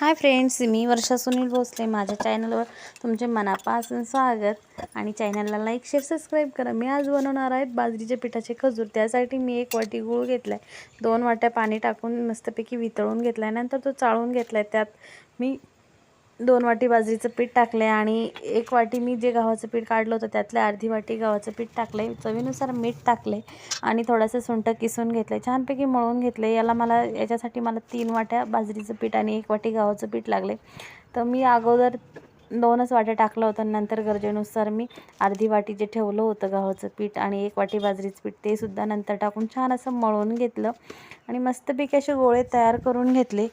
हाय friends मी वर्षा सुनील भोसले. माझ्या चॅनलवर तुमचे मनापासून स्वागत. आणि चॅनलला लाईक शेअर सबस्क्राईब करा. मी आज बनवणार आहेत बाजरीच्या पिठाचे खजूर. त्यासाठी मी एक वाटी गूळ घेतला आहे दोन वाट्या पाणी टाकून मस्तपैकी वितळून घेतला आहे नंतर तो चाळून घेतला आहे त्यात मी दोन वाटी बाजरीचं पीठ टाकलं आहे आणि एक वाटी मी जे गव्हाचं पीठ काढलं होतं त्यातल्या अर्धी वाटी गव्हाचं पीठ टाकलं आहे चवीनुसार मीठ टाकलं आहे आणि थोडंसं सुंठ किसून घेतलं आहे छानपैकी मळून घेतलं आहे याला मला याच्यासाठी मला तीन वाट्या बाजरीचं पीठ आणि एक वाटी गव्हाचं पीठ लागले तर मी अगोदर दोनच वाट्या टाकलं होतं नंतर गरजेनुसार मी अर्धी वाटी जे ठेवलं होतं गव्हाचं पीठ आणि एक वाटी बाजरीचं पीठ ते सुद्धा नंतर टाकून छान असं मळून घेतलं आणि मस्तपैकी असे गोळे तयार करून घेतले.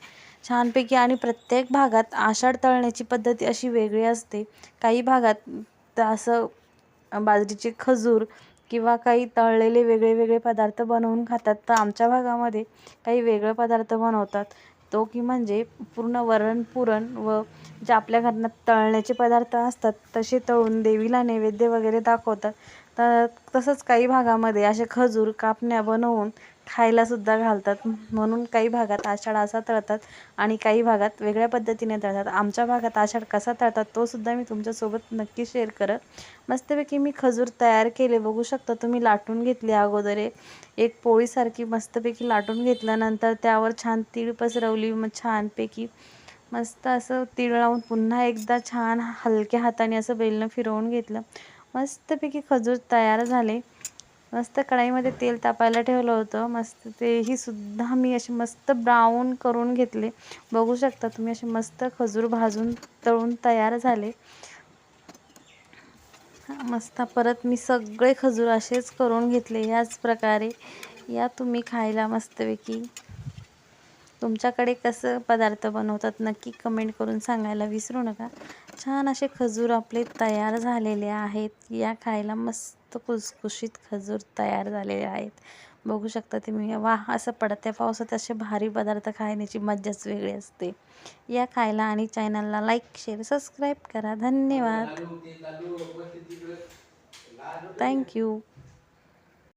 छानपैकी आणि प्रत्येक भागात आषाढ तळण्याची पद्धती अशी वेगळी असते. काही भागात असं बाजरीचे खजूर किंवा काही तळलेले वेगळे वेगळे पदार्थ बनवून खातात. तर आमच्या भागामध्ये काही वेगळे पदार्थ बनवतात. असतो की म्हणजे पूर्ण वरणपुरण व जे आपल्या घरात तळण्याचे पदार्थ असतात तसे तळून देवीला नैवेद्य वगैरे दाखवतात. तर तसंच काही भागामध्ये असे खजूर कापण्या बनवून खायलासुद्धा घालतात. म्हणून काही भागात आषाढ असा तळतात आणि काही भागात वेगळ्या पद्धतीने तळतात. आमच्या भागात आषाढ कसा तळतात तोसुद्धा मी तुमच्यासोबत नक्की शेअर करत. मस्तपैकी मी खजूर तयार केले. बघू शकता तुम्ही लाटून घेतले अगोदर एक पोळीसारखी मस्तपैकी लाटून घेतल्यानंतर त्यावर छान तीळ पसरवली. मग छानपैकी मस्त असं तीळ लावून पुन्हा एकदा छान हलक्या हाताने असं बेलनं फिरवून घेतलं. मस्तपैकी खजूर तयार झाले. मस्त कढाईमध्ये तेल तापायला ठेवलं होतं. मस्त तेही सुद्धा मी असे मस्त ब्राऊन करून घेतले. बघू शकता तुम्ही असे मस्त खजूर भाजून तळून तयार झाले. मस्त. परत मी सगळे खजूर असेच करून घेतले याच प्रकारे. या तुम्ही खायला मस्तपैकी तुमच्याकडे कसं पदार्थ बनवतात नक्की कमेंट करून सांगायला विसरू नका. छान असे खजूर आपले तयार झालेले आहेत. या खायला मस्त कुसकुशीत खजूर तयार झालेले आहेत. बघू शकता तुम्ही वा असं पडत्या पावसात असे भारी पदार्थ खाण्याची मज्जाच वेगळी असते. या खायला आणि चॅनलला लाईक शेअर सबस्क्राईब करा. धन्यवाद. थँक्यू.